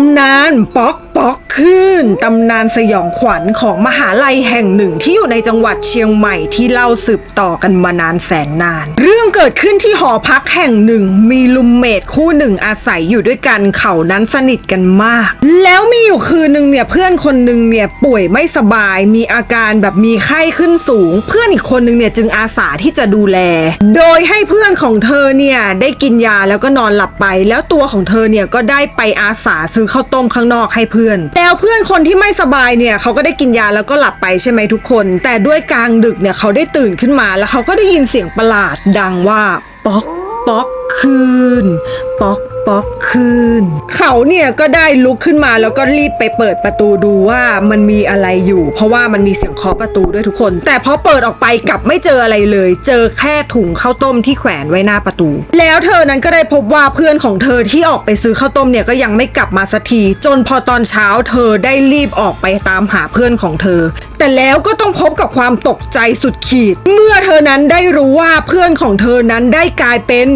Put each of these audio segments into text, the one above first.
ำนานป๊อกป๊อก ขึ้นตำนานสยองขวัญของมหาลัยแห่งหนึ่งที่อยู่ในจังหวัดเชียงใหม่ที่เล่าสืบต่อกันมานานแสนนาน เรื่องเกิดขึ้นที่หอพักแห่งหนึ่ง มีลุมเมทคู่หนึ่งอาศัยอยู่ด้วยกันเขานั้นสนิทกันมาก แล้วมีอยู่คืนหนึ่งเนี่ยเพื่อนคนหนึ่งเนี่ยป่วยไม่สบาย มีอาการแบบมีไข้ขึ้นสูง เพื่อนอีกคนหนึ่งเนี่ยจึงอาสาที่จะดูแล โดยให้เพื่อนของเธอเนี่ยได้กินยาแล้วก็นอนหลับไป แล้วตัวของเธอเนี่ยก็ได้ไปอาสาซื้อข้าวต้มข้างนอกให้เพื่อนแล้วเพื่อนคนที่ไม่สบายเนี่ยเขาก็ได้กินยาแล้วก็หลับไปใช่ไหมทุกคน แต่ด้วยกลางดึกเนี่ยเขาได้ตื่นขึ้นมาแล้วเขาก็ได้ยินเสียงประหลาดดังว่า ป๊อก ป๊อก คืน ป๊อกป๊อกคืน เขาเนี่ยก็ได้ลุกขึ้นมาแล้วก็รีบไปเปิดประตูดูว่ามันมีอะไรอยู่ เพราะว่ามันมีเสียงเคาะประตูด้วยทุกคน แต่พอเปิดออกไปกลับไม่เจออะไรเลย เจอแค่ถุงข้าวต้มที่แขวนไว้หน้าประตู แล้วเธอนั้นก็ได้พบว่าเพื่อนของเธอที่ออกไปซื้อข้าวต้มเนี่ยก็ยังไม่กลับมาสักที จนพอตอนเช้าเธอได้รีบออกไปตามหาเพื่อนของเธอ แต่แล้วก็ต้องพบกับความตกใจสุดขีด เมื่อเธอนั้นได้รู้ว่าเพื่อนของเธอนั้นได้กลายเป็น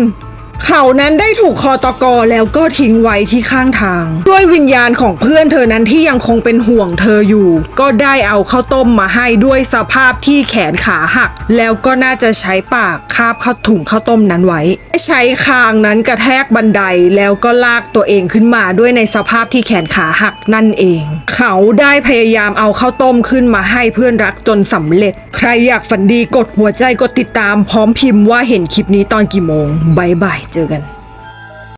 เขานั้นได้ถูกคอตกอแล้วก็ทิ้งไว้ที่ข้างทาง ด้วยวิญญาณของเพื่อนเธอนั้นที่ยังคงเป็นห่วงเธออยู่ ก็ได้เอาข้าวต้มมาให้ด้วยสภาพที่แขนขาหัก แล้วก็น่าจะใช้ปากคาบข้าถุงข้าวต้มนั้นไว้ ใช้คางนั้นกระแทกบันไดแล้วก็ลากตัวเองขึ้นมาด้วยในสภาพที่แขนขาหักนั่นเอง เขาได้พยายามเอาข้าวต้มขึ้นมาให้เพื่อนรักจนสำเร็จ ใครอยากฝันดีกดหัวใจกดติดตามพร้อมพิมพ์ว่าเห็นคลิปนี้ตอนกี่โมงบายบายเจอกัน